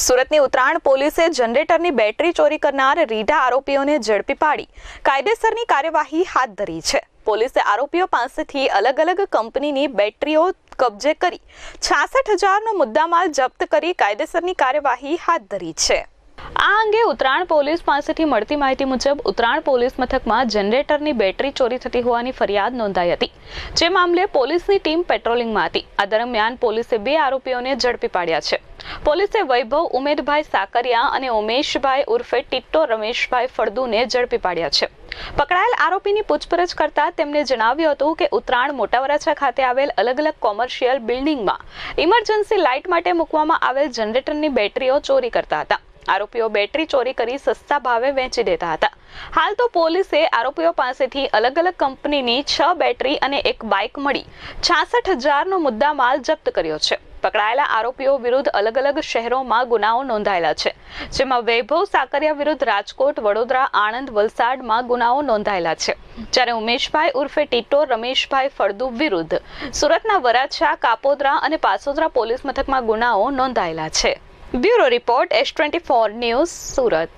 સુરતની ઉત્તરાયણ પોલીસે જનરેટરની બેટરી ચોરી કરનાર રીઢા આરોપીઓને ઝડપી પાડી. કાયદેસરની કાર્યવાહી હાથ ધરી છે. પોલીસે આરોપીઓ પાસેથી અલગ અલગ કંપનીની બેટરીઓ કબજે કરી છાસઠ હજારનો મુદ્દામાલ જપ્ત કરી કાયદેસરની કાર્યવાહી હાથ ધરી છે. આ અંગે ઉત્તરાયણ પોલીસ પાસેથી મળતી માહિતી મુજબ ઉત્તરાયણ પોલીસ મથકમાં જનરેટરની બેટરી ચોરી થતી હોવાની ફરિયાદ નોંધાઈ હતી. જે મામલે પોલીસની ટીમ પેટ્રોલિંગમાં હતી. આ દરમિયાન પોલીસે બે આરોપીઓને ઝડપી પાડ્યા છે. પોલીસે વૈભવ, ઉમેદભાઈ સાકરિયા અને ઉમેશભાઈ ઉર્ફે ટિટ્ટો રમેશભાઈ ફળદુને ઝડપી પાડ્યા છે. પકડાયેલ આરોપીની પૂછપરછ કરતા તેમણે જણાવ્યું હતું કે ઉત્તરાયણ મોટા વરાછા ખાતે આવેલ અલગ અલગ કોમર્શિયલ બિલ્ડિંગમાં ઇમરજન્સી લાઇટ માટે મૂકવામાં આવેલ જનરેટરની બેટરીઓ ચોરી કરતા હતા. આરોપીઓ બેટરી ચોરી કરી સસ્તા ભાવે વેચી દેતા હતા. હાલ તો પોલીસે આરોપીઓ પાસેથી અલગ અલગ કંપનીની છ બેટરી અને એક બાઇક મળી છાસઠ હજારનો મુદ્દામાલ જપ્ત કર્યો છે. પકડાયેલા આરોપીઓ વિરુદ્ધ અલગ અલગ શહેરોમાં ગુનાઓ નોંધાયેલા છે, જેમાં વૈભવ સાકરિયા વિરુદ્ધ રાજકોટ, વડોદરા, આણંદ, વલસાડમાં ગુનાઓ નોંધાયેલા છે. જ્યારે ઉમેશભાઈ ઉર્ફે ટીટો, રમેશભાઈ ફળદુ વિરુદ્ધ સુરતના વરાછા, કાપોદરા અને પાસોદરા પોલીસ મથકમાં ગુનાઓ નોંધાયેલા છે. Bureau report S twenty four news Surat.